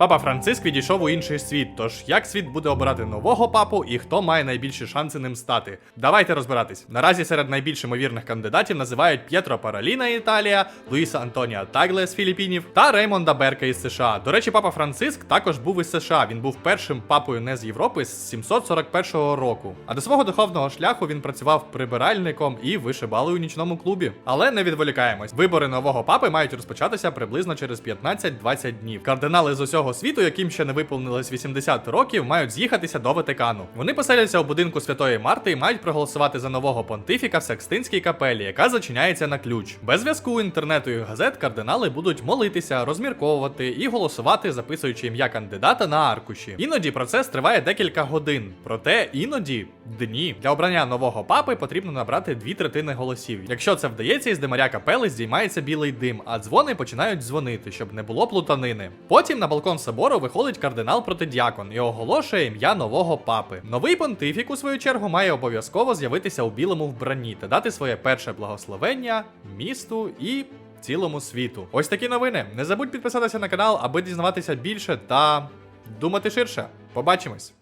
Папа Франциск відійшов у інший світ. Тож як світ буде обирати нового папу і хто має найбільші шанси ним стати? Давайте розбиратись. Наразі серед найбільш ймовірних кандидатів називають П'єтро Параліна Італія, Луїса Антоніа Тагле з Філіппінів та Реймонда Берка із США. До речі, папа Франциск також був із США. Він був першим папою не з Європи з 741 року. А до свого духовного шляху він працював прибиральником і вишибали у нічному клубі. Але не відволікаємось. Вибори нового папи мають розпочатися приблизно через 15-20 днів. Кардинали з усього світу, яким ще не виповнилось 80 років, мають з'їхатися до Ватикану. Вони поселяться у будинку Святої Марти і мають проголосувати за нового понтифіка в Секстинській капелі, яка зачиняється на ключ. Без зв'язку інтернету і газет кардинали будуть молитися, розмірковувати і голосувати, записуючи ім'я кандидата на аркуші. Іноді процес триває декілька годин, проте іноді дні. Для обрання нового папи потрібно набрати дві третини голосів. Якщо це вдається, із димаря капели здіймається білий дим, а дзвони починають дзвонити, щоб не було плутанини. Потім на балкон собору виходить кардинал протидіакон і оголошує ім'я нового папи. Новий понтифік, у свою чергу, має обов'язково з'явитися у білому вбранні та дати своє перше благословення місту і. Цілому світу. Ось такі новини. Не забудь підписатися на канал, аби дізнаватися більше та думати ширше. Побачимось!